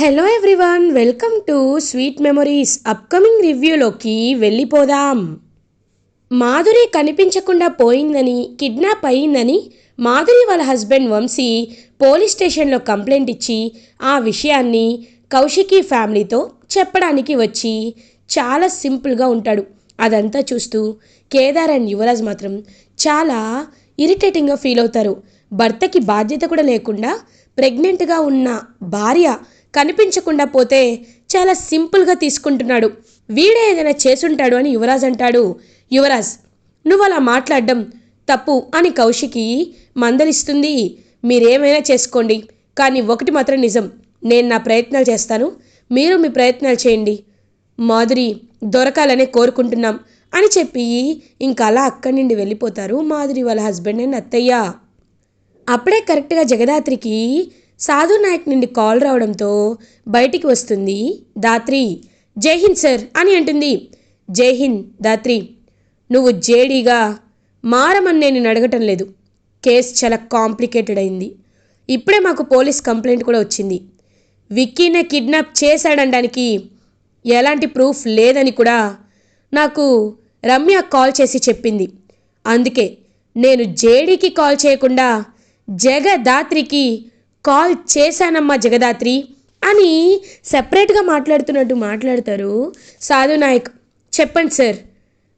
Hello everyone welcome to sweet memories upcoming రివ్యూలోకి వెళ్ళిపోదాం. మాధురి కనిపించకుండా పోయిందని కిడ్నాప్ అయిందని మాధురి వాళ్ళ హస్బెండ్ వంశీ పోలీస్ స్టేషన్లో కంప్లైంట్ ఇచ్చి ఆ విషయాన్ని కౌశికి ఫ్యామిలీతో చెప్పడానికి వచ్చి చాలా సింపుల్గా ఉంటాడు. అదంతా చూస్తూ కేదార్ అండ్ యువరాజ్ మాత్రం చాలా ఇరిటేటింగ్గా ఫీల్ అవుతారు. భర్తకి బాధ్యత కూడా లేకుండా ప్రెగ్నెంట్గా ఉన్న భార్య కనిపించకుండా పోతే చాలా సింపుల్గా తీసుకుంటున్నాడు. వీడే ఏదైనా చేసుంటాడు అని యువరాజ్ అంటాడు. యువరాజ్ నువ్వు అలా మాట్లాడడం తప్పు అని కౌశికి మందలిస్తుంది. మీరేమైనా చేసుకోండి కానీ ఒకటి మాత్రం నిజం. నేను నా ప్రయత్నాలు చేస్తాను. మీరు మీ ప్రయత్నాలు చేయండి. మాధురి దొరకాలనే కోరుకుంటున్నాం అని చెప్పి ఇంకా అలా అక్కడి నుండి వెళ్ళిపోతారు మాధురి వాళ్ళ హస్బెండ్ అండ్ అత్తయ్య. అప్పుడే కరెక్ట్గా జగదాత్రికి సాధు నాయక్ నుండి కాల్ రావడంతో బయటికి వస్తుంది దాత్రి జై హింద్ సార్ అని అంటుంది. జై హింద్ దాత్రి నువ్వు జేడీగా మారమని నేను అడగటం లేదు. కేసు చాలా కాంప్లికేటెడ్ అయింది. ఇప్పుడే మాకు పోలీస్ కంప్లైంట్ కూడా వచ్చింది. విక్కీనే కిడ్నాప్ చేశాడనడానికి ఎలాంటి ప్రూఫ్ లేదని కూడా నాకు రమ్య కాల్ చేసి చెప్పింది. అందుకే నేను జేడీకి కాల్ చేయకుండా జగదాత్రికి కాల్ చేశానమ్మా జగదాత్రి అని సెపరేట్గా మాట్లాడుతున్నట్టు మాట్లాడతారు సాధు నాయక్. చెప్పండి సార్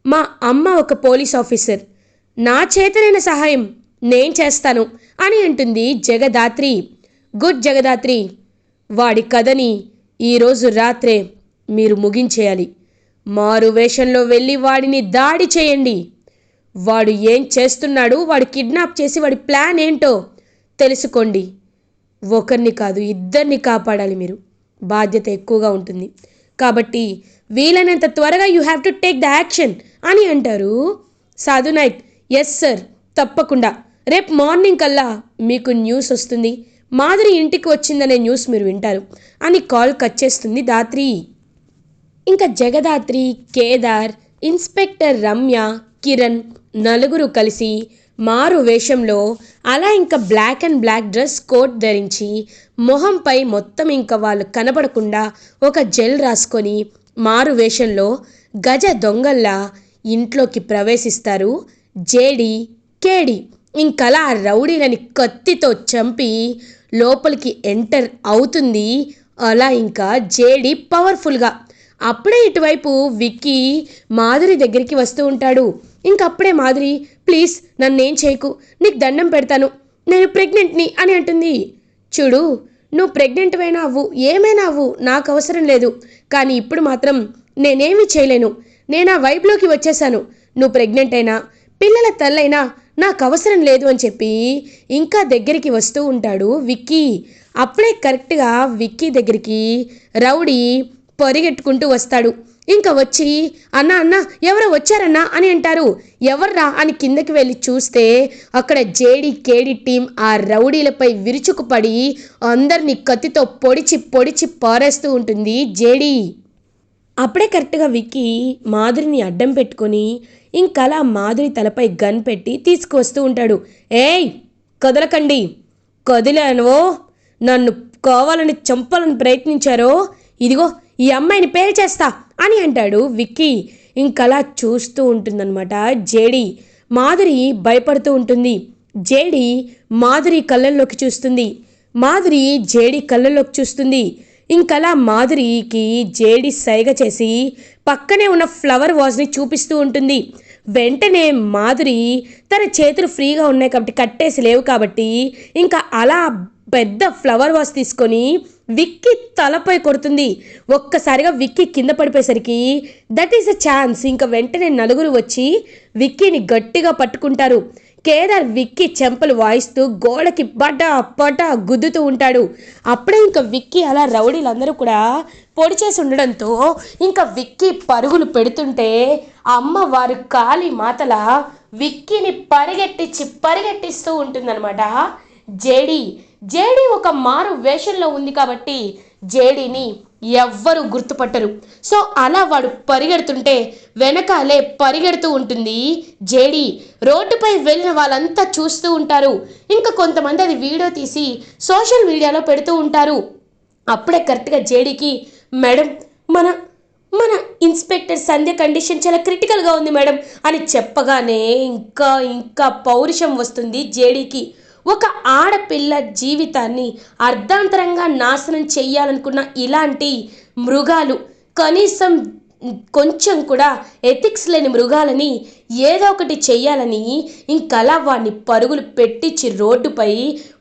మా అమ్మ ఒక పోలీస్ ఆఫీసర్. నా చేతనైన సహాయం నేను చేస్తాను అని అంటుంది జగదాత్రి. గుడ్ జగదాత్రి వాడి కథని ఈరోజు రాత్రే మీరు ముగించేయాలి. మారు వేషంలో వెళ్ళి వాడిని దాడి చేయండి. వాడు ఏం చేస్తున్నాడు వాడు కిడ్నాప్ చేసి వాడి ప్లాన్ ఏంటో తెలుసుకోండి. ఒకరిని కాదు ఇద్దరిని కాపాడాలి మీరు. బాధ్యత ఎక్కువగా ఉంటుంది. కాబట్టి వీలైనంత త్వరగా you have to take the action అని అంటారు సాధు నాయక్. ఎస్ సార్ తప్పకుండా. రేపు మార్నింగ్ కల్లా మీకు న్యూస్ వస్తుంది. మాధురి ఇంటికి వచ్చిందనే న్యూస్ మీరు వింటారు. అని కాల్ కట్ చేస్తుంది దాత్రి ఇంకా జగదాత్రి కేదార్ ఇన్స్పెక్టర్ రమ్య కిరణ్ నలుగురు కలిసి మారు వేషంలో అలా ఇంకా black and black dress coat ధరించి మొహంపై మొత్తం ఇంకా వాళ్ళు కనబడకుండా ఒక జెల్ రాసుకొని మారు వేషంలో గజ దొంగల్లా ఇంట్లోకి ప్రవేశిస్తారు. జేడి కేడి ఇంకలా ఆ రౌడీలని కత్తితో చంపి లోపలికి ఎంటర్ అవుతుంది. అలా ఇంకా జేడి పవర్ఫుల్గా అప్పుడే ఇటువైపు విక్కీ మాధురి దగ్గరికి వస్తూ ఉంటాడు. ఇంకప్పుడే మాధురి ప్లీజ్ నన్నేం చేయకు. నీకు దండం పెడతాను. నేను ప్రెగ్నెంట్ని అని అంటుంది. చూడు నువ్వు ప్రెగ్నెంట్ అయినా అవ్వు ఏమైనా అవ్వు నాకు అవసరం లేదు. కానీ ఇప్పుడు మాత్రం నేనేమి చేయలేను. నేను ఆ వైపులోకి వచ్చేసాను నువ్వు ప్రెగ్నెంట్ అయినా పిల్లల తల్లైనా నాకు అవసరం లేదు అని చెప్పి ఇంకా దగ్గరికి వస్తూ ఉంటాడు విక్కీ. అప్పుడే కరెక్ట్గా విక్కీ దగ్గరికి రౌడీ పరిగెట్టుకుంటూ వస్తాడు. ఇంకా వచ్చి అన్న అన్న ఎవరో వచ్చారన్నా? అని అంటారు. ఎవర్రా? అని కిందకి వెళ్ళి చూస్తే అక్కడ జేడి కేడి టీం ఆ రౌడీలపై విరుచుకుపడి అందరినీ కత్తితో పొడిచి పొడిచి పారేస్తూ ఉంటుంది జేడి. అప్పుడే కరెక్ట్గా విక్కి మాధురిని అడ్డం పెట్టుకొని ఇంకలా మాధురి తలపై గన్ పెట్టి తీసుకువస్తూ ఉంటాడు. ఏయ్ కదలకండి. కదిలానో నన్ను కావాలని చంపాలని ప్రయత్నించారో? ఇదిగో ఈ అమ్మాయిని పేల్చేస్తా అని అంటాడు విక్కీ. ఇంకలా చూస్తూ ఉంటుందన్నమాట జేడి. మాధురి భయపడుతూ ఉంటుంది. జేడి మాధురి కళ్ళల్లోకి చూస్తుంది. మాధురి జేడి కళ్ళల్లోకి చూస్తుంది. ఇంకలా మాధురికి జేడి సైగ చేసి పక్కనే ఉన్న ఫ్లవర్ వాజ్ని చూపిస్తూ ఉంటుంది. వెంటనే మాధురి తన చేతులు ఫ్రీగా ఉన్నాయి కాబట్టి కట్టేసి లేవు కాబట్టి ఇంకా అలా పెద్ద ఫ్లవర్ వాస్ తీసుకొని విక్కీ తలపై కొడుతుంది. ఒక్కసారిగా విక్కీ కింద పడిపోయేసరికి దట్ ఈస్ అ ఛాన్స్ ఇంకా వెంటనే నలుగురు వచ్చి విక్కీని గట్టిగా పట్టుకుంటారు. కేదార్ విక్కీ చెంపలు వాయిస్తూ గోడకి బట పట గుద్దుతూ ఉంటాడు. అప్పుడే ఇంకా విక్కీ అలా రౌడీలందరూ కూడా పొడి చేసి ఉండడంతో ఇంకా విక్కీ పరుగులు పెడుతుంటే అమ్మ వారు కాలి మాతల విక్కీని పరిగెట్టించి పరిగెట్టిస్తూ ఉంటుందన్నమాట. జేడి జేడి ఒక మారు వేషంలో ఉంది కాబట్టి జేడీని ఎవ్వరూ గుర్తుపట్టరు. సో అలా వాడు పరిగెడుతుంటే వెనకాలే పరిగెడుతూ ఉంటుంది జేడి. రోడ్డుపై వెళ్ళిన వాళ్ళంతా చూస్తూ ఉంటారు. ఇంకా కొంతమంది అది వీడియో తీసి సోషల్ మీడియాలో పెడుతూ ఉంటారు. అప్పుడే కరెక్ట్గా జేడీకి మేడం మన మన ఇన్స్పెక్టర్ సంధ్య కండిషన్ చాలా క్రిటికల్గా ఉంది మేడం అని చెప్పగానే ఇంకా ఇంకా పౌరుషం వస్తుంది జేడీకి. ఒక ఆడపిల్ల జీవితాన్ని అర్ధాంతరంగా నాశనం చేయాలనుకున్న ఇలాంటి మృగాలు కనీసం కొంచెం కూడా ఎథిక్స్ లేని మృగాలని ఏదో ఒకటి చెయ్యాలని ఇంకలా వాడిని పరుగులు పెట్టించి రోడ్డుపై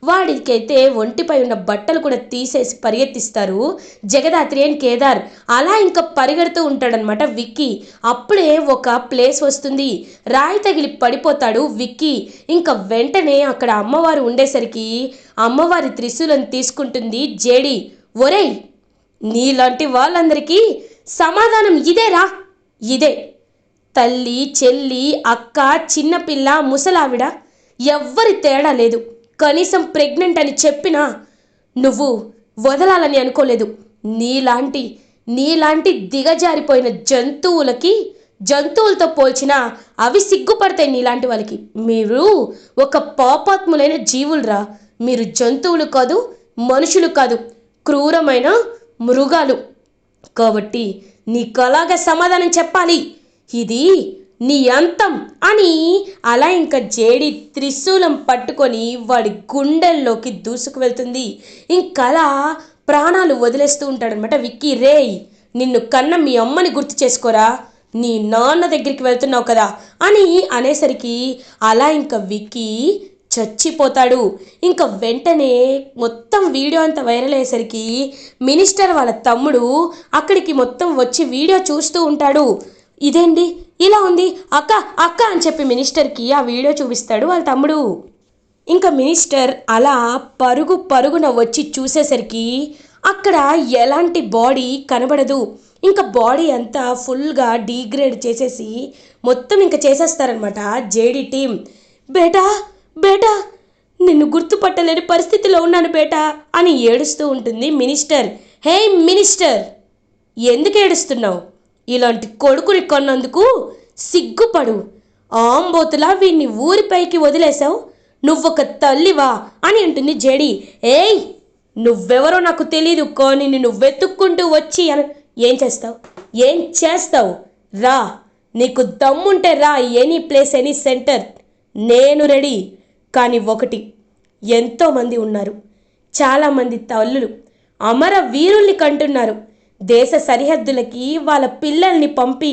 వాడికైతే ఒంటిపై ఉన్న బట్టలు కూడా తీసేసి పరిగెత్తిస్తారు జగదాత్రి అండ్ కేదార్. అలా ఇంకా పరిగెడుతూ ఉంటాడనమాట విక్కీ. అప్పుడే ఒక ప్లేస్ వస్తుంది. రాయి తగిలి పడిపోతాడు విక్కీ. ఇంకా వెంటనే అక్కడ అమ్మవారు ఉండేసరికి అమ్మవారి త్రిశూలను తీసుకుంటుంది జేడి. ఒరేయ్ నీలాంటి వాళ్ళందరికీ సమాధానం ఇదేరా ఇదే. తల్లి చెల్లి అక్క చిన్నపిల్ల ముసలావిడ ఎవ్వరి తేడా లేదు. కనీసం ప్రెగ్నెంట్ అని చెప్పినా నువ్వు వదలాలని అనుకోలేదు. నీలాంటి నీలాంటి దిగజారిపోయిన జంతువులకి జంతువులతో పోల్చిన అవి సిగ్గుపడతాయి నీలాంటి వాళ్ళకి. మీరు ఒక పాపాత్ములైన జీవులరా. మీరు జంతువులు కాదు మనుషులు కాదు క్రూరమైన మృగాలు. కాబట్టి నీకలాగా సమాధానం చెప్పాలి? ఇది నీ అంతం అని అలా ఇంకా జేడి త్రిశూలం పట్టుకొని వాడి గుండెల్లోకి దూసుకు వెళ్తుంది. ఇంకలా ప్రాణాలు వదిలేస్తూ ఉంటాడనమాట విక్కీ. రేయ్ నిన్ను కన్న మీ అమ్మని గుర్తు చేసుకోరా? నీ నాన్న దగ్గరికి వెళ్తున్నావు కదా అని అనేసరికి అలా ఇంకా విక్కీ చచ్చిపోతాడు. ఇంకా వెంటనే మొత్తం వీడియో అంతా వైరల్ అయ్యేసరికి మినిస్టర్ వాళ్ళ తమ్ముడు అక్కడికి మొత్తం వచ్చి వీడియో చూస్తూ ఉంటాడు. ఇదేంటి? ఇలా ఉంది. అక్క అక్క అని చెప్పి మినిస్టర్కి ఆ వీడియో చూపిస్తాడు వాళ్ళ తమ్ముడు. ఇంకా మినిస్టర్ అలా పరుగు పరుగున వచ్చి చూసేసరికి అక్కడ ఎలాంటి బాడీ కనబడదు. ఇంకా బాడీ అంతా ఫుల్గా డీగ్రేడ్ చేసేసి మొత్తం ఇంకా చేసేస్తారనమాట జేడీ టీం బేటా బేటా నిన్ను గుర్తుపట్టలేని పరిస్థితిలో ఉన్నాను బేటా అని ఏడుస్తూ ఉంటుంది మినిస్టర్. హే మినిస్టర్ ఎందుకు ఏడుస్తున్నావు? ఇలాంటి కొడుకుని కొన్నందుకు సిగ్గుపడు. ఆంబోతులా వీడిని ఊరిపైకి వదిలేశావు. నువ్వొక తల్లివా అని అంటుంది జడి. ఏయ్ నువ్వెవరో నాకు తెలీదు కానీ నిన్ను వెతుక్కుంటూ వచ్చి ఏం చేస్తావు? ఏం చేస్తావు? రా నీకు దమ్ముంటే రా ఎనీ ప్లేస్ ఎనీ సెంటర్. నేను రెడీ. కానీ ఒకటి ఎంతోమంది ఉన్నారు. చాలామంది తల్లులు అమర వీరుల్ని కంటున్నారు. దేశ సరిహద్దులకి వాళ్ళ పిల్లల్ని పంపి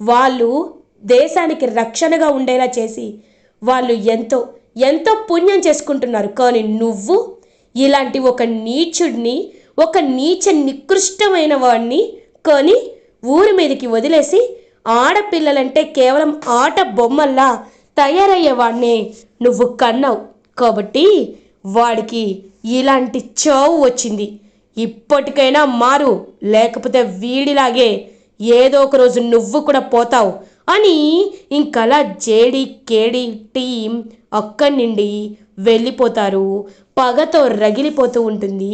వాళ్ళు దేశానికి రక్షణగా ఉండేలా చేసి వాళ్ళు ఎంతో ఎంతో పుణ్యం చేసుకుంటున్నారు. కానీ నువ్వు ఇలాంటి ఒక నీచుడిని ఒక నీచ నికృష్టమైన వాడిని కానీ ఊరి మీదకి వదిలేసి ఆడపిల్లలంటే కేవలం ఆట బొమ్మల్లా తయారయ్యేవాడిని నువ్వు కన్నావు. కాబట్టి వాడికి ఇలాంటి చావు వచ్చింది. ఇప్పటికైనా మారు. లేకపోతే వీడిలాగే ఏదో ఒక రోజు నువ్వు కూడా పోతావు అని ఇంకలా జేడి కేడి టీం అక్కడి నుండి వెళ్ళిపోతారు. పగతో రగిలిపోతూ ఉంటుంది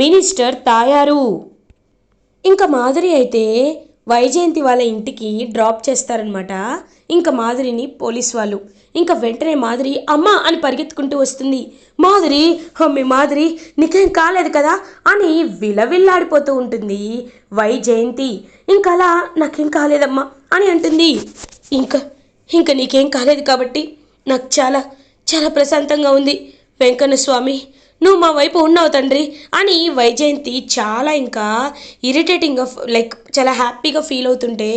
మినిస్టర్ తాయారు. ఇంకా మాధురి అయితే వైజయంతి వాళ్ళ ఇంటికి డ్రాప్ చేస్తారనమాట ఇంకా మాధురిని పోలీస్ వాళ్ళు. ఇంకా వెంటనే మాధురి అమ్మ అని పరిగెత్తుకుంటూ వస్తుంది. మాధురి మీ మాధురి నీకేం కాలేదు కదా అని విలవిల్లాడిపోతూ ఉంటుంది. వైజయంతి ఇంకా అలా నాకేం కాలేదమ్మా అని అంటుంది. ఇంకా ఇంకా నీకేం కాలేదు కాబట్టి నాకు చాలా చాలా ప్రశాంతంగా ఉంది. వెంకన్న స్వామి నువ్వు మా వైపు ఉన్నావు తండ్రి అని వైజయంతి చాలా ఇంకా ఇరిటేటింగ్గా లైక్ చాలా హ్యాపీగా ఫీల్ అవుతుంటే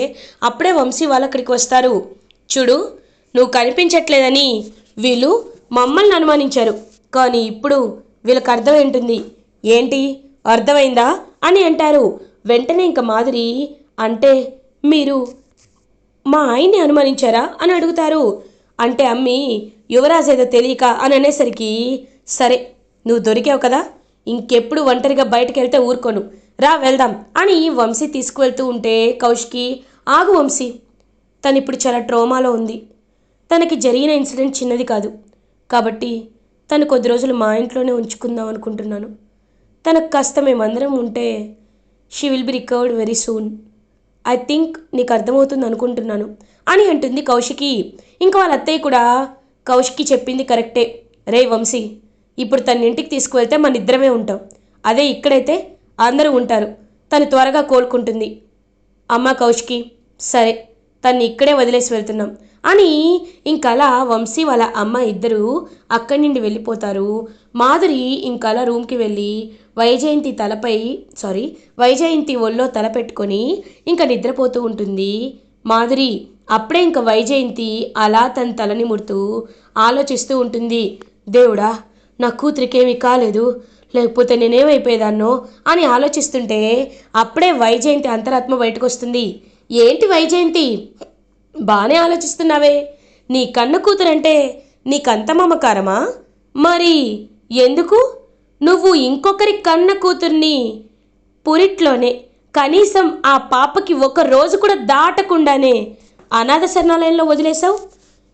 అప్పుడే వంశీ వాళ్ళు అక్కడికి వస్తారు. చూడు నువ్వు కనిపించట్లేదని వీళ్ళు మమ్మల్ని అనుమానించారు. కానీ ఇప్పుడు వీళ్ళకి అర్థమైంటుంది. ఏంటి? అర్థమైందా? అని అంటారు. వెంటనే ఇంకా మాదిరి అంటే మీరు మా ఆయన్ని అనుమానించారా? అని అడుగుతారు. అంటే అమ్మి యువరాజ్ ఏదో తెలియక అని అనేసరికి సరే నువ్వు దొరికావు కదా ఇంకెప్పుడు ఒంటరిగా బయటకు వెళ్తే ఊరుకోను. రా వెళ్దాం అని వంశీ తీసుకువెళ్తూ ఉంటే కౌష్కి ఆగు వంశీ తను ఇప్పుడు చాలా ట్రోమాలో ఉంది. తనకి జరిగిన ఇన్సిడెంట్ చిన్నది కాదు. కాబట్టి తను కొద్ది రోజులు మా ఇంట్లోనే ఉంచుకుందాం అనుకుంటున్నాను. తనకు కాస్త మేమందరం ఉంటే she will be recovered very soon I think నీకు అర్థమవుతుంది అనుకుంటున్నాను. అని అంటుంది కౌశికి. ఇంకా వాళ్ళ అత్తయ్య కూడా కౌశికి చెప్పింది కరెక్టే. రే వంశీ ఇప్పుడు తన ఇంటికి తీసుకువెళ్తే మన ఇద్దరమే ఉంటాం. అదే ఇక్కడైతే అందరూ ఉంటారు. తను త్వరగా కోలుకుంటుంది. అమ్మ కౌశికి సరే. తన్ని ఇక్కడే వదిలేసి వెళ్తున్నాం. అని ఇంకలా వంశీ వాళ్ళ అమ్మ ఇద్దరు అక్కడి నుండి వెళ్ళిపోతారు. మాధురి ఇంకలా రూమ్కి వెళ్ళి వైజయంతి తలపై సారీ వైజయంతి ఒళ్ళో తల పెట్టుకొని ఇంకా నిద్రపోతూ ఉంటుంది. మాధురి అప్పుడే ఇంకా వైజయంతి అలా తన తలని ముడుతూ ఆలోచిస్తూ ఉంటుంది. దేవుడా నా కూతురికేమీ కాలేదు. లేకపోతే నేనేమైపోయేదాన్నో? అని ఆలోచిస్తుంటే అప్పుడే వైజయంతి అంతరాత్మ బయటకు వస్తుంది ఏంటి వైజయంతి? బాగానే ఆలోచిస్తున్నావే. నీ కన్న కూతురంటే నీకంత మమకారమా? మరి ఎందుకు? నువ్వు ఇంకొకరి కన్న కూతుర్ని పురిట్లోనే కనీసం ఆ పాపకి ఒక రోజు కూడా దాటకుండానే అనాథ శరణాలయంలో వదిలేశావు?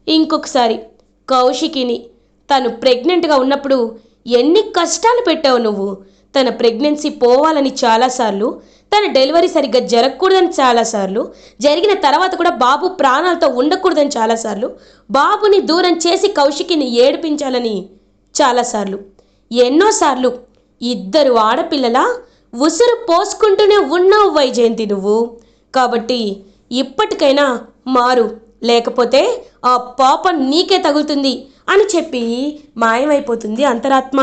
ఇంకొకసారి కౌశికిని తను ప్రెగ్నెంట్గా ఉన్నప్పుడు ఎన్ని కష్టాలు పెట్టావు నువ్వు? తన ప్రెగ్నెన్సీ పోవాలని చాలాసార్లు తన డెలివరీ సరిగ్గా జరగకూడదని చాలాసార్లు జరిగిన తర్వాత కూడా బాబు ప్రాణాలతో ఉండకూడదని చాలాసార్లు బాబుని దూరం చేసి కౌశికిని ఏడిపించాలని చాలాసార్లు ఎన్నోసార్లు ఇద్దరు ఆడపిల్లల ఉసురు పోసుకుంటూనే ఉన్నావు వైజయంతి నువ్వు. కాబట్టి ఇప్పటికైనా మారు లేకపోతే ఆ పాప నీకే తగులుతుంది అని చెప్పి మాయమైపోతుంది అంతరాత్మ.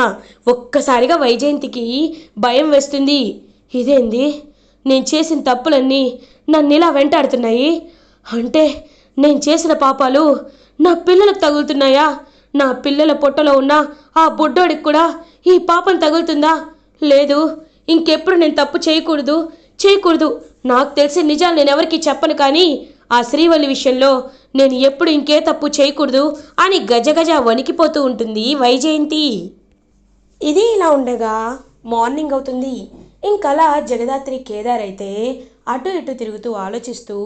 ఒక్కసారిగా వైజయంతికి భయం వేస్తుంది. ఇదేంది? నేను చేసిన తప్పులన్నీ నన్ను ఇలా వెంటాడుతున్నాయి. అంటే నేను చేసిన పాపాలు నా పిల్లలకు తగులుతున్నాయా? నా పిల్లల పొట్టలో ఉన్న ఆ బుడ్డోడికి కూడా ఈ పాపం తగులుతుందా? లేదు ఇంకెప్పుడు నేను తప్పు చేయకూడదు చేయకూడదు. నాకు తెలిసిన నిజాలు నేను ఎవరికి చెప్పను కానీ ఆ శ్రీవల్లి విషయంలో నేను ఎప్పుడు ఇంకే తప్పు చేయకూడదు అని గజగజ వణికిపోతూ ఉంటుంది వైజయంతి. ఇది ఇలా ఉండగా మార్నింగ్ అవుతుంది. ఇంకలా జగదాత్రి కేదార్ అయితే అటు ఇటు తిరుగుతూ ఆలోచిస్తూ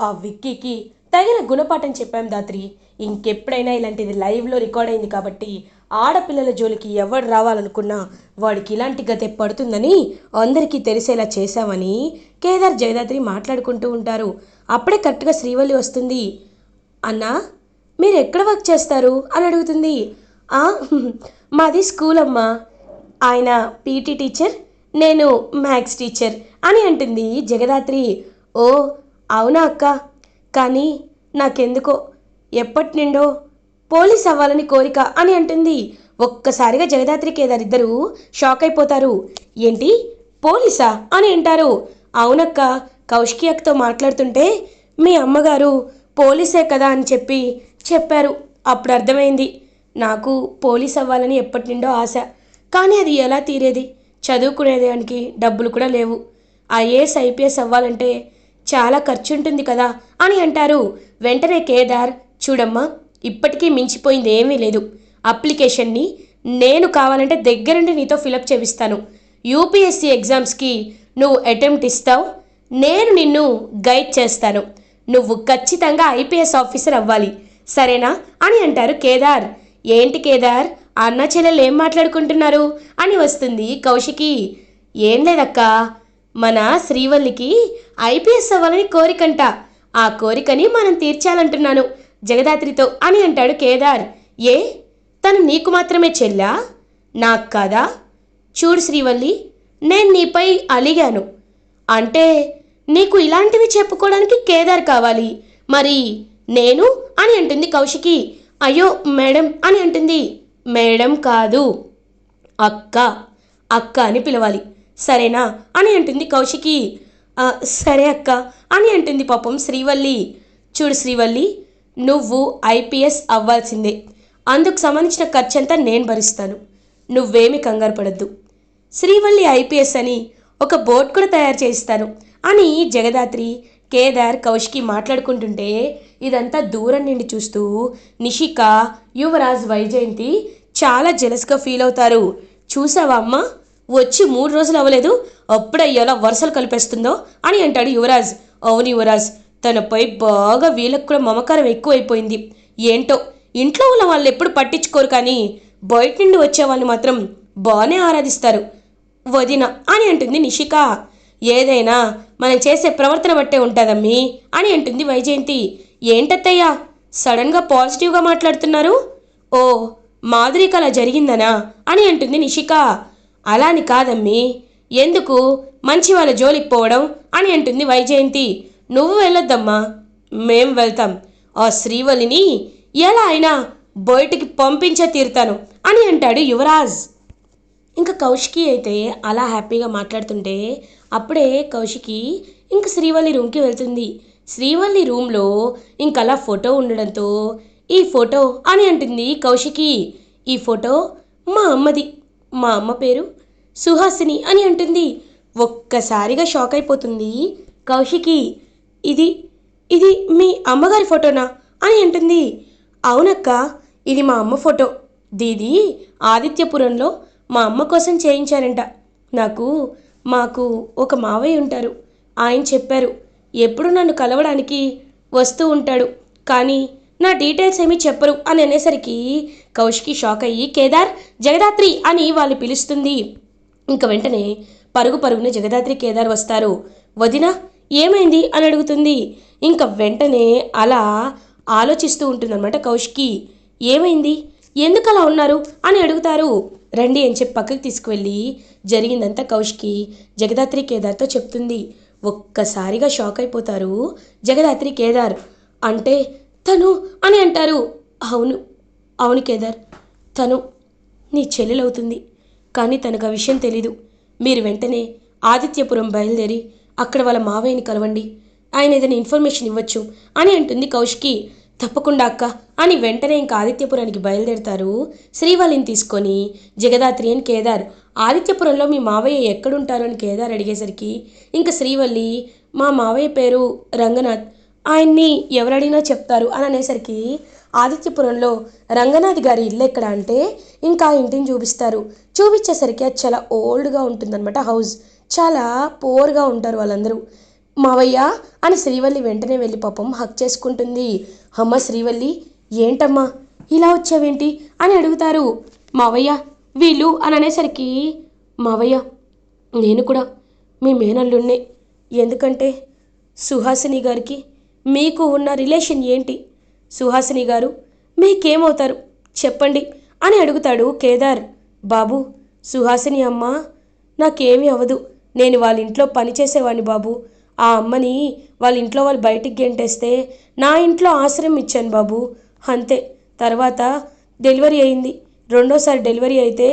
ఆ విక్కీకి తగిన గుణపాఠం చెప్పాం దాత్రి. ఇంకెప్పుడైనా ఇలాంటిది లైవ్లో రికార్డ్ అయింది కాబట్టి ఆడపిల్లల జోలికి ఎవడు రావాలనుకున్నా వాడికి ఇలాంటి గతే పడుతుందని అందరికీ తెలిసేలా చేశామని కేదార్ జగదాత్రి మాట్లాడుకుంటూ ఉంటారు. అప్పుడే కరెక్ట్గా శ్రీవల్లి వస్తుంది. అన్నా మీరు ఎక్కడ వర్క్ చేస్తారు? అని అడుగుతుంది. మాది స్కూల్ అమ్మా ఆయన పీటీ టీచర్ నేను మ్యాథ్స్ టీచర్ అని అంటుంది జగదాత్రి. ఓ అవునా అక్క? కానీ నాకెందుకో? ఎప్పటి నుండో పోలీస్ అవ్వాలని కోరిక అని అంటుంది. ఒక్కసారిగా జగదాత్రి కేదార్ ఇద్దరు షాక్ అయిపోతారు. ఏంటి? పోలీసా అని అంటారు. అవునక్క కౌష్కి అక్కతో మాట్లాడుతుంటే మీ అమ్మగారు పోలీసే కదా అని చెప్పి చెప్పారు. అప్పుడు అర్థమైంది. నాకు పోలీస్ అవ్వాలని ఎప్పటి నుండో ఆశ. కానీ అది ఎలా తీరేది? చదువుకునేదానికి డబ్బులు కూడా లేవు. ఐఏఎస్ ఐపీఎస్ అవ్వాలంటే చాలా ఖర్చు ఉంటుంది కదా అని అంటారు. వెంటనే కేదార్ చూడమ్మా ఇప్పటికీ మించిపోయింది ఏమీ లేదు. అప్లికేషన్ని నేను కావాలంటే దగ్గరుండి నీతో ఫిలప్ చేపిస్తాను. యూపీఎస్సీ ఎగ్జామ్స్కి నువ్వు అటెంప్ట్ ఇస్తావు నేను నిన్ను గైడ్ చేస్తాను. నువ్వు ఖచ్చితంగా ఐపీఎస్ ఆఫీసర్ అవ్వాలి. సరేనా అని అంటారు కేదార్. ఏంటి కేదార్? అన్న చెల్లెలు ఏం మాట్లాడుకుంటున్నారు అని వస్తుంది కౌశికి. ఏం లేదక్క. మన శ్రీవల్లికి ఐపీఎస్ అవ్వాలని కోరికంట. ఆ కోరికని మనం తీర్చాలంటున్నాను. జగదాత్రితో అని అంటాడు కేదార్. ఏ? తను నీకు మాత్రమే చెల్లా? నాకు కాదా? చూడు శ్రీవల్లి నేను నీపై అలిగాను. అంటే నీకు ఇలాంటివి చెప్పుకోవడానికి కేదార్ కావాలి. మరి నేను అని అంటుంది కౌశికి. అయ్యో మేడం అని అంటుంది. మేడం కాదు. అక్క. అక్క అని పిలవాలి. సరేనా? అని అంటుంది కౌశికి. సరే అక్క. అని అంటుంది పాపం శ్రీవల్లి. చూడు శ్రీవల్లి నువ్వు ఐపీఎస్ అవ్వాల్సిందే. అందుకు సంబంధించిన ఖర్చంతా నేను భరిస్తాను. నువ్వేమి కంగారు పడద్దు. శ్రీవల్లి ఐపీఎస్ అని ఒక బోర్డు కూడా తయారు చేయిస్తాను అని జగదాత్రి కేదార్ కౌశికి మాట్లాడుకుంటుంటే ఇదంతా దూరం నుండి చూస్తూ నిషిక యువరాజ్ వైజయంతి చాలా జెలస్గా ఫీల్ అవుతారు. చూసావా అమ్మా? వచ్చి మూడు రోజులు అవ్వలేదు. అప్పుడే ఎలా వరుసలు కలిపేస్తుందో అని అంటాడు యువరాజ్. అవును యువరాజ్ తనపై బాగా వీళ్ళకు కూడా మమకారం ఎక్కువైపోయింది. ఏంటో ఇంట్లో ఉన్న వాళ్ళు ఎప్పుడు పట్టించుకోరు కానీ బయట నుండి వచ్చే వాళ్ళు మాత్రం బాగానే ఆరాధిస్తారు. వదిన అని అంటుంది నిషిక. ఏదైనా మనం చేసే ప్రవర్తన బట్టే ఉంటుందమ్మీ అని అంటుంది వైజయంతి. ఏంటత్తయ్యా సడన్గా పాజిటివ్గా మాట్లాడుతున్నారు? ఓ మాధురికి అలా జరిగిందనా? అని అంటుంది నిషిక. అలా అని కాదమ్మీ. ఎందుకు? మంచి వాళ్ళ జోలికి పోవడం? అని అంటుంది వైజయంతి. నువ్వు వెళ్ళొద్దమ్మా. మేం వెళ్తాం. ఆ శ్రీవల్లిని ఎలా అయినా బయటికి పంపించే తీరుతాను అని అంటాడు యువరాజ్. ఇంకా కౌశికి అయితే అలా హ్యాపీగా మాట్లాడుతుంటే అప్పుడే కౌశికి ఇంక శ్రీవల్లి రూమ్కి వెళ్తుంది. శ్రీవల్లి రూమ్లో ఇంక అలా ఫోటో ఉండడంతో ఈ ఫోటో అని అంటుంది కౌశికి. ఈ ఫోటో మా అమ్మది. మా అమ్మ పేరు సుహాసిని అని అంటుంది. ఒక్కసారిగా షాక్ అయిపోతుంది కౌశికి. ఇది ఇది మీ అమ్మగారి ఫోటోనా అని అంటుంది. అవునక్క ఇది మా అమ్మ ఫోటో. దీది ఆదిత్యపురంలో మా అమ్మ కోసం చేయించారంట. నాకు మాకు ఒక మావయ్య ఉంటారు. ఆయన చెప్పారు ఎప్పుడు నన్ను కలవడానికి వస్తూ ఉంటాడు. కానీ నా డీటెయిల్స్ ఏమీ చెప్పరు అని అనేసరికి కౌశికి షాక్ అయ్యి కేదార్ జగదాత్రి అని వాళ్ళు పిలుస్తుంది. ఇంక వెంటనే పరుగు పరుగున జగదాత్రి కేదార్ వస్తారు. వదిన ఏమైంది? అని అడుగుతుంది. ఇంకా వెంటనే అలా ఆలోచిస్తూ ఉంటుందన్నమాట కౌశికి. ఏమైంది? ఎందుకు అలా ఉన్నారు? అని అడుగుతారు. రండి అని చెప్పి పక్కకి తీసుకువెళ్ళి జరిగిందంతా కౌశికి జగదాత్రి కేదార్తో చెప్తుంది. ఒక్కసారిగా షాక్ అయిపోతారు. జగదాత్రి కేదార్ అంటే తను అని అంటారు. అవును అవును కేదార్. తను నీ చెల్లెలవుతుంది. కానీ తనకు ఆ విషయం తెలీదు. మీరు వెంటనే ఆదిత్యపురం బయలుదేరి అక్కడ వాళ్ళ మావయ్యని కలవండి. ఆయన ఏదైనా ఇన్ఫర్మేషన్ ఇవ్వచ్చు అని అంటుంది కౌశికి. తప్పకుండా అక్క అని వెంటనే ఇంకా ఆదిత్యపురానికి బయలుదేరుతారు. శ్రీవల్లిని తీసుకొని జగదాత్రి అని కేదార్. ఆదిత్యపురంలో మీ మావయ్య ఎక్కడుంటారు అని కేదార్ అడిగేసరికి ఇంకా శ్రీవల్లి మా మావయ్య పేరు రంగనాథ్. ఆయన్ని ఎవరడిగినా చెప్తారు అని అనేసరికి ఆదిత్యపురంలో రంగనాథ్ గారి ఇల్లు ఎక్కడ అంటే ఇంకా ఇంటిని చూపిస్తారు. చూపించేసరికి అది చాలా ఓల్డ్గా ఉంటుందన్నమాట హౌస్. చాలా పోర్గా ఉంటారు వాళ్ళందరూ. మావయ్య అని శ్రీవల్లి వెంటనే వెళ్ళి పాపం హక్ చేసుకుంటుంది. అమ్మ శ్రీవల్లి ఏంటమ్మా? ఇలా వచ్చావేంటి? అని అడుగుతారు. మావయ్య వీళ్ళు అని అనేసరికి మావయ్య నేను కూడా మీ మేనల్లుండే ఎందుకంటే సుహాసిని గారికి మీకు ఉన్న రిలేషన్ ఏంటి? సుహాసిని గారు మీకేమవుతారు? చెప్పండి అని అడుగుతాడు కేదార్. బాబు సుహాసిని అమ్మ నాకేమీ అవ్వదు నేను వాళ్ళ ఇంట్లో పని చేసేవాడిని బాబు. ఆ అమ్మని వాళ్ళ ఇంట్లో వాళ్ళు బయటికి గెంటేస్తే నా ఇంట్లో ఆశ్రయం ఇచ్చాను బాబు. అంతే. తర్వాత డెలివరీ అయింది. రెండోసారి డెలివరీ అయితే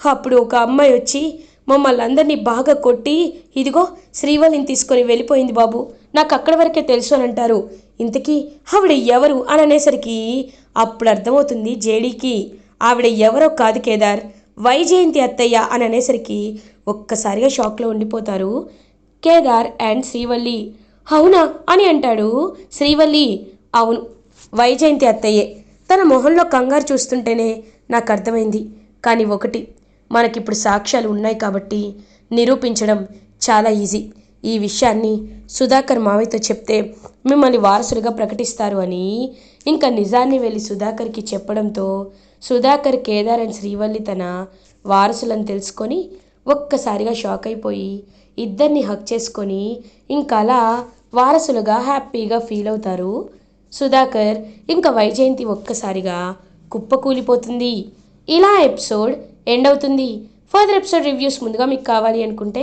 అప్పుడు ఒక అమ్మాయి వచ్చి మమ్మల్ని అందరినీ బాగా కొట్టి ఇదిగో శ్రీవల్లిని తీసుకొని వెళ్ళిపోయింది బాబు. నాకు అక్కడి వరకే తెలుసు అని అంటారు. ఇంతకీ ఆవిడ ఎవరు అని అనేసరికి అప్పుడు అర్థమవుతుంది జేడీకి. ఆవిడ ఎవరో కాదు కేదార్. వైజయంతి అత్తయ్య అని అనేసరికి ఒక్కసారిగా షాక్లో ఉండిపోతారు కేదార్ అండ్ శ్రీవల్లి. అవునా అని అంటాడు శ్రీవల్లి. అవును వైజయంతి అత్తయ్యే. తన మొహంలో కంగారు చూస్తుంటేనే నాకు అర్థమైంది. కానీ ఒకటి మనకిప్పుడు సాక్ష్యాలు ఉన్నాయి కాబట్టి నిరూపించడం చాలా ఈజీ. ఈ విషయాన్ని సుధాకర్ మావయ్యతో చెప్తే మిమ్మల్ని వారసులుగా ప్రకటిస్తారు అని ఇంకా నిజాన్ని వెళ్ళి సుధాకర్కి చెప్పడంతో సుధాకర్ కేదార్ అండ్ శ్రీవల్లి తన వారసులను తెలుసుకొని ఒక్కసారిగా షాక్ అయిపోయి ఇద్దరిని హక్ చేసుకొని ఇంకా అలా వారసులుగా హ్యాపీగా ఫీల్ అవుతారు. సుధాకర్ ఇంకా వైజయంతి ఒక్కసారిగా కుప్పకూలిపోతుంది. ఇలా ఎపిసోడ్ ఎండ్ అవుతుంది. ఫర్దర్ ఎపిసోడ్ రివ్యూస్ ముందుగా మీకు కావాలి అనుకుంటే